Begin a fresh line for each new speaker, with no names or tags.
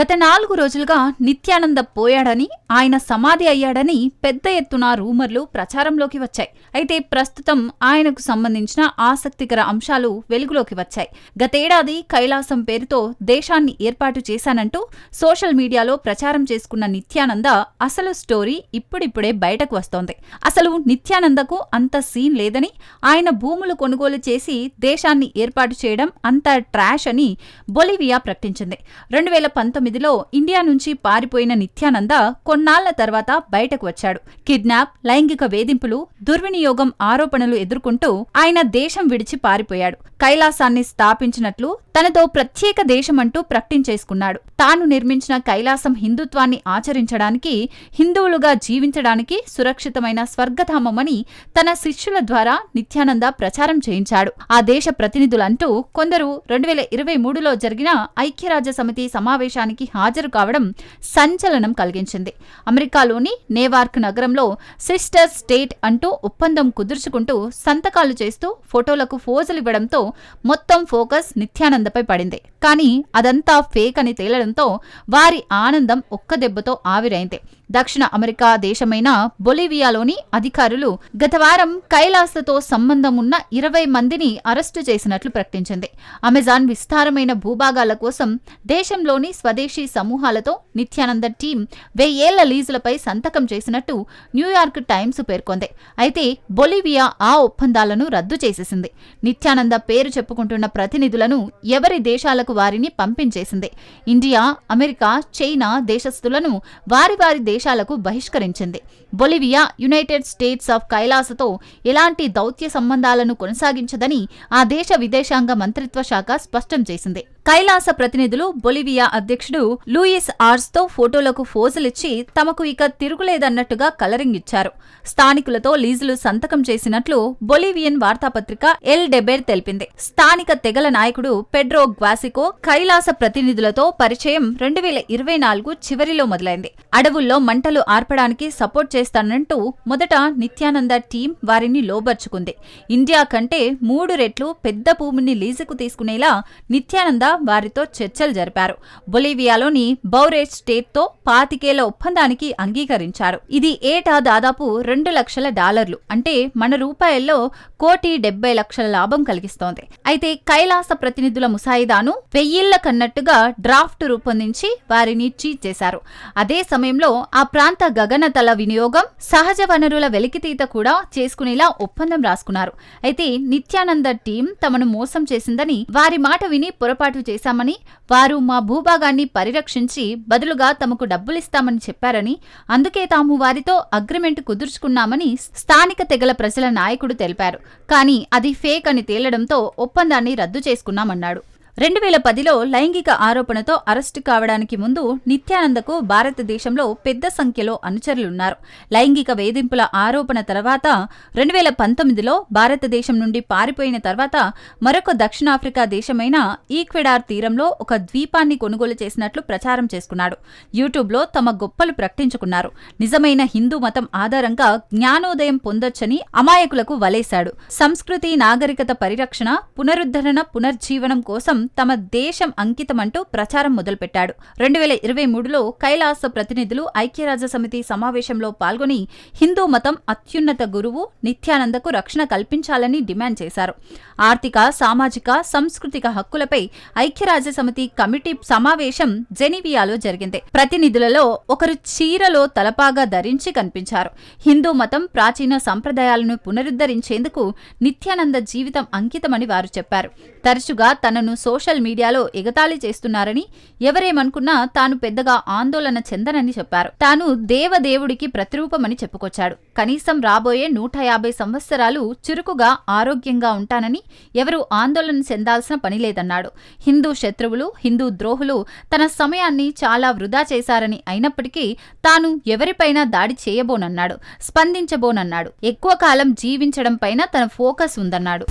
గత నాలుగు రోజులుగా నిత్యానంద పోయాడని ఆయన సమాధి అయ్యాడని పెద్ద ఎత్తున రూమర్లు ప్రచారంలోకి వచ్చాయి. అయితే ప్రస్తుతం ఆయనకు సంబంధించిన ఆసక్తికర అంశాలు వెలుగులోకి వచ్చాయి. గతేడాది కైలాసం పేరుతో దేశాన్ని ఏర్పాటు చేశానంటూ సోషల్ మీడియాలో ప్రచారం చేసుకున్న నిత్యానంద అసలు స్టోరీ ఇప్పుడిప్పుడే బయటకు వస్తోంది. అసలు నిత్యానందకు అంత సీన్ లేదని ఆయన భూములు కొనుగోలు చేసి దేశాన్ని ఏర్పాటు చేయడం అంత ట్రాష్ అని బొలివియా ప్రకటించింది. రెండు వేల పంతొమ్మిదిలో ఇండియా నుంచి పారిపోయిన నిత్యానంద కొన్నాళ్ళ తర్వాత బయటకు వచ్చాడు. కిడ్నాప్ లైంగిక వేధింపులు దుర్వినియోగం ఆరోపణలు ఎదుర్కొంటూ ఆయన దేశం విడిచి పారిపోయాడు. కైలాసాన్ని స్థాపించినట్లు తనతో ప్రత్యేక దేశమంటూ ప్రకటించేసుకున్నాడు తాను నిర్మించిన కైలాసం హిందుత్వాన్ని ఆచరించడానికి హిందువులుగా జీవించడానికి సురక్షితమైన స్వర్గధామమని తన శిష్యుల ద్వారా నిత్యానంద ప్రచారం చేయించాడు. ఆ దేశ ప్రతినిధులంటూ కొందరు రెండు వేల ఇరవై మూడులో జరిగిన ఐక్యరాజ్య సమితి సమావేశానికి హాజరు కావడం సంచలనం కలిగించింది. అమెరికాలోని నేవార్క్ నగరంలో సిస్టర్ స్టేట్ అంటూ ఒప్పందం కుదుర్చుకుంటూ సంతకాలు చేస్తూ ఫోటోలకు ఫోజులివ్వడంతో మొత్తం ఫోకస్ నిత్యానందపై పడింది. కానీ అదంతా ఫేక్ అని తేలడంతో వారి ఆనందం ఒక్క దెబ్బతో ఆవిరైంది. దక్షిణ అమెరికా దేశమైన బొలివియాలోని అధికారులు గత వారం కైలాసతో సంబంధం ఉన్న ఇరవై మందిని అరెస్టు చేసినట్లు ప్రకటించింది. అమెజాన్ విస్తారమైన భూభాగాల కోసం దేశంలోని స్వదేశీ సమూహాలతో నిత్యానంద టీం వెయ్యేళ్ళ లీజులపై సంతకం చేసినట్టు న్యూయార్క్ టైమ్స్ పేర్కొంది. అయితే బొలివియా ఆ ఒప్పందాలను రద్దు చేసేసింది. నిత్యానంద పేరు పేరు చెప్పుకుంటున్న ప్రతినిధులను ఎవరి దేశాలకు వారిని పంపించేసింది? ఇండియా అమెరికా చైనా దేశస్థులను వారి వారి దేశాలకు బహిష్కరించింది. బొలివియా యునైటెడ్ స్టేట్స్ ఆఫ్ కైలాసతో ఎలాంటి దౌత్య సంబంధాలను కొనసాగించదని ఆ దేశ విదేశాంగ మంత్రిత్వ శాఖ స్పష్టం చేసింది. కైలాస ప్రతినిధులు బొలివియా అధ్యక్షుడు లూయిస్ ఆర్స్తో ఫోటోలకు ఫోజులిచ్చి తమకు ఇక తిరుగులేదన్నట్టుగా కలరింగ్ ఇచ్చారు. స్థానికులతో లీజులు సంతకం చేసినట్లు బొలివియన్ వార్తాపత్రిక ఎల్ డెబెర్ తెలిపింది. స్థానిక తెగల నాయకుడు పెడ్రో గ్వాసికో కైలాస ప్రతినిధులతో పరిచయం రెండు వేల ఇరవై నాలుగు చివరిలో మొదలైంది. అడవుల్లో మంటలు ఆర్పడానికి సపోర్ట్ చేస్తానంటూ మొదట నిత్యానంద టీం వారిని లోబర్చుకుంది. ఇండియా కంటే మూడు రెట్లు పెద్ద భూమిని లీజుకు తీసుకునేలా నిత్యానంద వారితో చర్చలు జరిపారు. బొలీవియాలోని బౌరేజ్ స్టేట్తో పాతికేల ఒప్పందానికి అంగీకరించారు. ఇది ఏటా దాదాపు రెండు లక్షల డాలర్లు. అంటే మన రూపాయల్లో కోటి డెబ్బై లక్షల లాభం కలిగిస్తోంది. అయితే కైలాస ప్రతినిధుల ముసాయిదాను వెయ్యిళ్ళ కన్నట్టుగా డ్రాఫ్ట్ రూపొందించి వారిని చీట్ చేశారు. అదే సమయంలో ఆ ప్రాంత గగనతల వినియోగం సహజ వనరుల వెలికితీత కూడా చేసుకునేలా ఒప్పందం రాసుకున్నారు. అయితే నిత్యానంద టీం తమను మోసం చేసిందని వారి మాట విని పొరపాటు చేశామని వారు మా భూభాగాన్ని పరిరక్షించి బదులుగా తమకు డబ్బులిస్తామని చెప్పారని అందుకే తాము వారితో అగ్రిమెంట్ కుదుర్చుకున్నామని స్థానిక తెగల ప్రజల నాయకుడు తెలిపారు. కానీ అది ఫేక్ అని తేలడంతో ఒప్పందాన్ని రద్దు చేసుకున్నామన్నాడు. రెండు వేల పదిలో లైంగిక ఆరోపణతో అరెస్టు కావడానికి ముందు నిత్యానందకు భారతదేశంలో పెద్ద సంఖ్యలో అనుచరులున్నారు. లైంగిక వేధింపుల ఆరోపణ తర్వాత రెండు వేల పంతొమ్మిదిలో భారతదేశం నుండి పారిపోయిన తర్వాత మరొక దక్షిణాఫ్రికా దేశమైన ఈక్వెడార్ తీరంలో ఒక ద్వీపాన్ని కొనుగోలు చేసినట్లు ప్రచారం చేసుకున్నాడు. యూట్యూబ్లో తమ గొప్పలు ప్రకటించుకున్నారు. నిజమైన హిందూ మతం ఆధారంగా జ్ఞానోదయం పొందొచ్చని అమాయకులకు వలేశాడు. సంస్కృతి నాగరికత పరిరక్షణ పునరుద్ధరణ పునర్జీవనం కోసం తమ దేశం అంకితమంటూ ప్రచారం మొదలుపెట్టాడు. రెండు వేల ఇరవై మూడులో కైలాస ప్రతినిధులు ఐక్యరాజ్య సమితి సమావేశంలో పాల్గొని హిందూ మతం అత్యున్నత గురువు నిత్యానందకు రక్షణ కల్పించాలని డిమాండ్ చేశారు. ఆర్థిక సామాజిక సాంస్కృతిక హక్కులపై ఐక్యరాజ్య సమితి కమిటీ సమావేశం జెనీవియాలో జరిగింది. ప్రతినిధులలో ఒకరు చీరలో తలపాగా ధరించి కనిపించారు. హిందూ మతం ప్రాచీన సంప్రదాయాలను పునరుద్ధరించేందుకు నిత్యానంద జీవితం అంకితమని వారు చెప్పారు. తరచుగా తనను సోషల్ మీడియాలో ఎగతాళి చేస్తున్నారని ఎవరేమనుకున్నా తాను పెద్దగా ఆందోళన చెందనని చెప్పారు. తాను దేవదేవుడికి ప్రతిరూపమని చెప్పుకొచ్చాడు. కనీసం రాబోయే నూట యాభై సంవత్సరాలు చురుకుగా ఆరోగ్యంగా ఉంటానని ఎవరూ ఆందోళన చెందాల్సిన పని లేదన్నాడు. హిందూ శత్రువులు హిందూ ద్రోహులు తన సమయాన్ని చాలా వృధా చేశారని అయినప్పటికీ తాను ఎవరిపైనా దాడి చేయబోనన్నాడు స్పందించబోనన్నాడు. ఎక్కువ కాలం జీవించడం పైన తన ఫోకస్ ఉందన్నాడు.